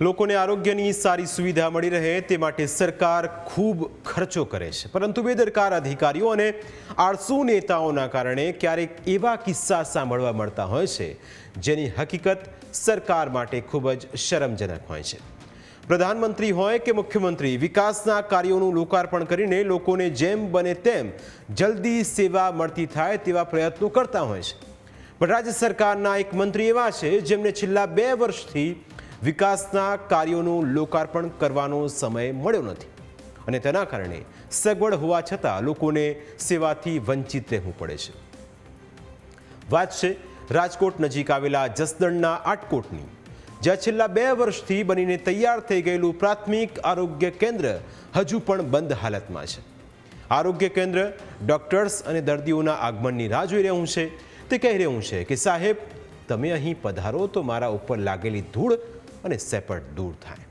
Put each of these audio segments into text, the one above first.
લોકોને આરોગ્યની સારી સુવિધા મળી રહે તે માટે સરકાર ખૂબ ખર્ચો કરે છે. પરંતુ બેદરકાર અધિકારીઓ અને આળસુ નેતાઓના કારણે ક્યારેક એવા કિસ્સા સાંભળવા મળતા હોય છે, જેની હકીકત સરકાર માટે ખૂબ જ શરમજનક હોય છે. પ્રધાનમંત્રી હોય કે મુખ્યમંત્રી, વિકાસના કાર્યોનું લોકાર્પણ કરીને લોકોને જેમ બને તેમ જલ્દી સેવા મળતી થાય તેવા પ્રયત્નો કરતા હોય છે. પણ રાજ્ય સરકારના એક મંત્રી એવા છે, જેમને છેલ્લા બે વર્ષથી વિકાસના કાર્યોનું લોકાર્પણ કરવાનો સમય મળ્યો નથી. અને તેના કારણે સગવડ હોવા છતાં લોકોને સેવાથી વંચિત રહેવું પડે છે. વાત છે રાજકોટ નજીક આવેલા જસદણના આટકોટની, જ્યાં છેલ્લા બે વર્ષથી બનીને તૈયાર થઈ ગયેલું પ્રાથમિક આરોગ્ય કેન્દ્ર હજુ પણ બંધ હાલતમાં છે. આરોગ્ય કેન્દ્ર ડોક્ટર્સ અને દર્દીઓના આગમનની રાહ જોઈ રહ્યું છે. તે કહી રહ્યું છે કે સાહેબ, તમે અહીં પધારો તો મારા ઉપર લાગેલી ધૂળ અને સેપટ દૂર થાય.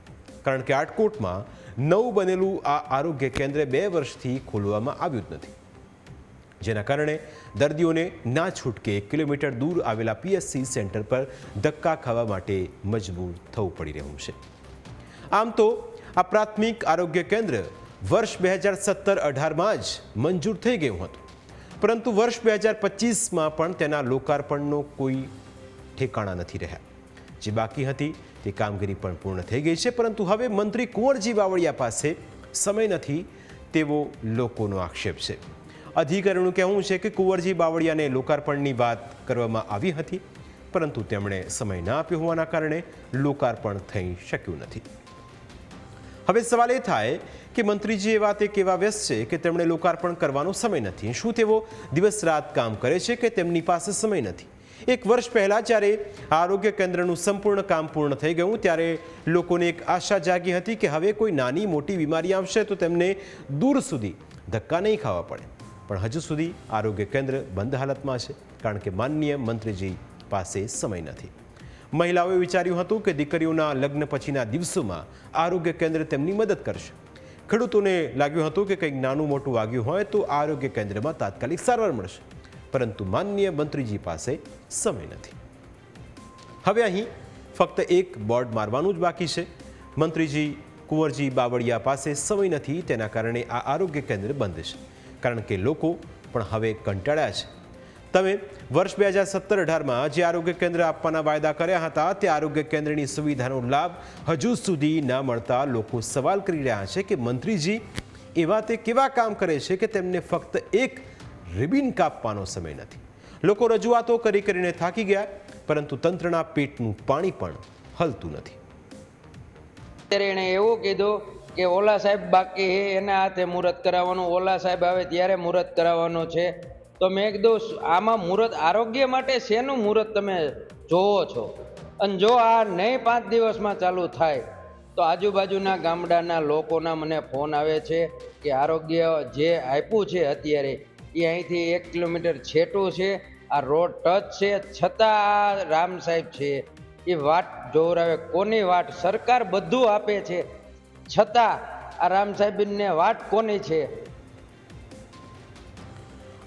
કારણ કે આટકોટમાં નવું બનેલું આ આરોગ્ય કેન્દ્ર બે વર્ષથી ખોલવામાં આવ્યું જ નથી. જેના કારણે દર્દીઓને ના છૂટકે એક કિલોમીટર દૂર આવેલા પીએચસી સેન્ટર પર ધક્કા ખાવા માટે મજબૂર થવું પડી રહ્યું છે. આમ તો આ પ્રાથમિક આરોગ્ય કેન્દ્ર વર્ષ બે હજાર સત્તર અઢારમાં જ મંજૂર થઈ ગયું હતું. પરંતુ વર્ષ બે હજાર પચીસમાં પણ તેના લોકાર્પણનો કોઈ ઠેકાણા નથી રહ્યા. જે બાકી હતી તે કામગીરી પણ પૂર્ણ થઈ ગઈ છે. પરંતુ હવે મંત્રી કુંવરજી બાવળિયા પાસે સમય નથી તેવો લોકોનો આક્ષેપ છે. અધિકારીનું કહેવું છે કે કુંવરજી બાવળિયાને લોકાર્પણની વાત કરવામાં આવી હતી, પરંતુ તેમણે સમય ના આપ્યો હોવાના કારણે લોકાર્પણ થઈ શક્યું નથી. હવે સવાલ એ થાય કે મંત્રીજી એ વાતે કેવા વ્યસ્ત છે કે તેમણે લોકાર્પણ કરવાનો સમય નથી. શું તેઓ દિવસ રાત કામ કરે છે કે તેમની પાસે સમય નથી? એક વર્ષ પહેલાં જ્યારે આરોગ્ય કેન્દ્રનું સંપૂર્ણ કામ પૂર્ણ થઈ ગયું, ત્યારે લોકોને એક આશા જાગી હતી કે હવે કોઈ નાની મોટી બીમારી આવશે તો તેમને દૂર સુધી ધક્કા નહીં ખાવા પડે. પણ હજુ સુધી આરોગ્ય કેન્દ્ર બંધ હાલતમાં છે, કારણ કે માનનીય મંત્રીજી પાસે સમય નથી. મહિલાઓએ વિચાર્યું હતું કે દીકરીઓના લગ્ન પછીના દિવસોમાં આરોગ્ય કેન્દ્ર તેમની મદદ કરશે. ખેડૂતોને લાગ્યું હતું કે કંઈક નાનું મોટું વાગ્યું હોય તો આરોગ્ય કેન્દ્રમાં તાત્કાલિક સારવાર મળશે. પરંતુ માનનીય મંત્રીજી પાસે સમય નથી. હવે અહીં ફક્ત એક બોર્ડ મારવાનું જ બાકી છે. મંત્રીજી કુંવરજી બાવળિયા પાસે સમય નથી, તેના કારણે આ આરોગ્ય કેન્દ્ર બંધ છે. કારણ કે લોકો પણ હવે કંટાળ્યા છે. તમે વર્ષ બે હજાર સત્તર અઢારમાં જે આરોગ્ય કેન્દ્ર આપવાના વાયદા કર્યા હતા, તે આરોગ્ય કેન્દ્રની સુવિધાનો લાભ હજુ સુધી ના મળતા લોકો સવાલ કરી રહ્યા છે કે મંત્રીજી, એવા તે કેવા કામ કરે છે કે તેમને ફક્ત એક રિબિન કાપવાનો સમય નથી. લોકો રજૂઆતો કરી કરીને થાકી ગયા, પરંતુ તંત્રના પેટનું પાણી પણ હલતું નથી. ત્યારે એણે એવું કીધું કે ઓલા સાહેબ બાકી હે એના હાથે મુહૂર્ત કરાવવાનું, ઓલા સાહેબ આવે ત્યારે મુહૂર્ત કરાવવાનું છે. તો મેં કીધું, આમાં મુહૂર્ત આરોગ્ય માટે શેનું મુહૂર્ત તમે જોવો છો? અને જો આ નહીં પાંચ દિવસમાં ચાલુ થાય, તો આજુબાજુના ગામડાના લોકોના મને ફોન આવે છે કે આરોગ્ય જે આપ્યું છે અત્યારે એ અહીંથી એક કિલોમીટર છેટું છે. આ રોડ ટચ છે. છતાં રામ સાહેબ છે, એ વાટ જોવરાવે કોની વાટ સરકાર બધું આપે છે. છતાં આ રામ સાહેબને વાટ કોની છે?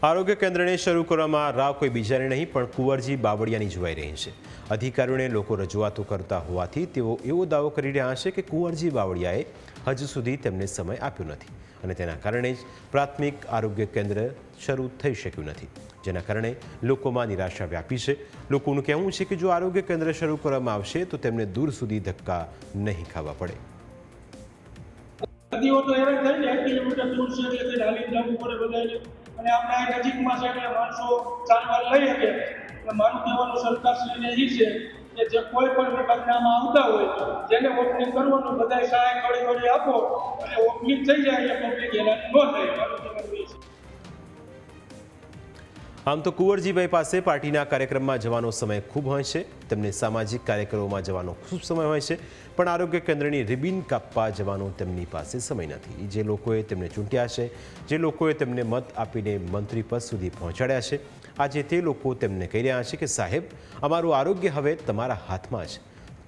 આરોગ્ય કેન્દ્રને શરૂ કરવામાં રાહ કોઈ બીજાને નહીં, પણ કુંવરજી બાવળિયાની જોવાઈ રહી છે. અધિકારીઓને લોકો રજૂઆતો કરતા હોવાથી તેઓ એવો દાવો કરી રહ્યા છે કે કુંવરજી બાવળિયાએ હજુ સુધી તેમને સમય આપ્યો નથી અને તેના કારણે જ પ્રાથમિક આરોગ્ય કેન્દ્ર શરૂ થઈ શક્યું નથી, જેના કારણે લોકોમાં નિરાશા વ્યાપી છે. લોકોનું કહેવું છે કે જો આરોગ્ય કેન્દ્ર શરૂ કરવામાં આવશે તો તેમને દૂર સુધી ધક્કા નહીં ખાવા પડે. નદીઓ તો હેરાન થાય ને, એક કિલોમીટર દૂર છે એટલે તે હાલી જવું પડે બધાને અને આપણે આ નજીકમાં છે એટલે માણસો ચાલવા લઈ શકે. એટલે મારું કહેવાનું સરકારશ્રીને એ છે કે જે કોઈ પણ પ્રકારનામાં આવતા હોય, જેને ઓપનિંગ કરવાનું બધા સહાય કડી થોડી આપો, અને ઓપનિંગ થઈ જાય એટલે પબ્લિક હેરાન ન થાય. આમ તો કુંવરજીભાઈ પાસે પાર્ટીના કાર્યક્રમમાં જવાનો સમય ખૂબ હોય છે. તેમને સામાજિક કાર્યક્રમોમાં જવાનો ખૂબ સમય હોય છે. પણ આરોગ્ય કેન્દ્રની રિબિન કાપવા જવાનો તેમની પાસે સમય નથી. જે લોકોએ તેમને ચૂંટ્યા છે, જે લોકોએ તેમને મત આપીને મંત્રી પદ સુધી પહોંચાડ્યા છે, આજે તે લોકો તેમને કહી રહ્યા છે કે, સાહેબ, અમારું આરોગ્ય હવે તમારા હાથમાં છે.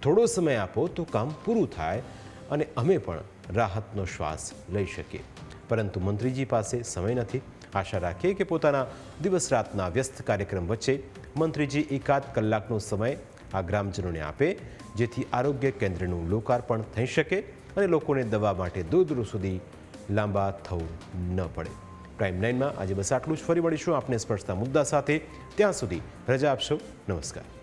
થોડો સમય આપો તો કામ પૂરું થાય અને અમે પણ રાહતનો શ્વાસ લઈ શકીએ. પરંતુ મંત્રીજી પાસે સમય નથી. આશા રાખીએ કે પોતાના દિવસ રાતના વ્યસ્ત કાર્યક્રમ વચ્ચે મંત્રીજી એકાદ કલાકનો સમય આ ગ્રામજનોને આપે, જેથી આરોગ્ય કેન્દ્રનું લોકાર્પણ થઈ શકે અને લોકોને દવા માટે દૂર દૂર સુધી લાંબા થવું ન પડે. પ્રાઇમ નાઇનમાં આજે બસ આટલું જ. ફરી મળીશું. આપને સ્પર્શતા મુદ્દા સાથે. ત્યાં સુધી રજા આપશો. નમસ્કાર.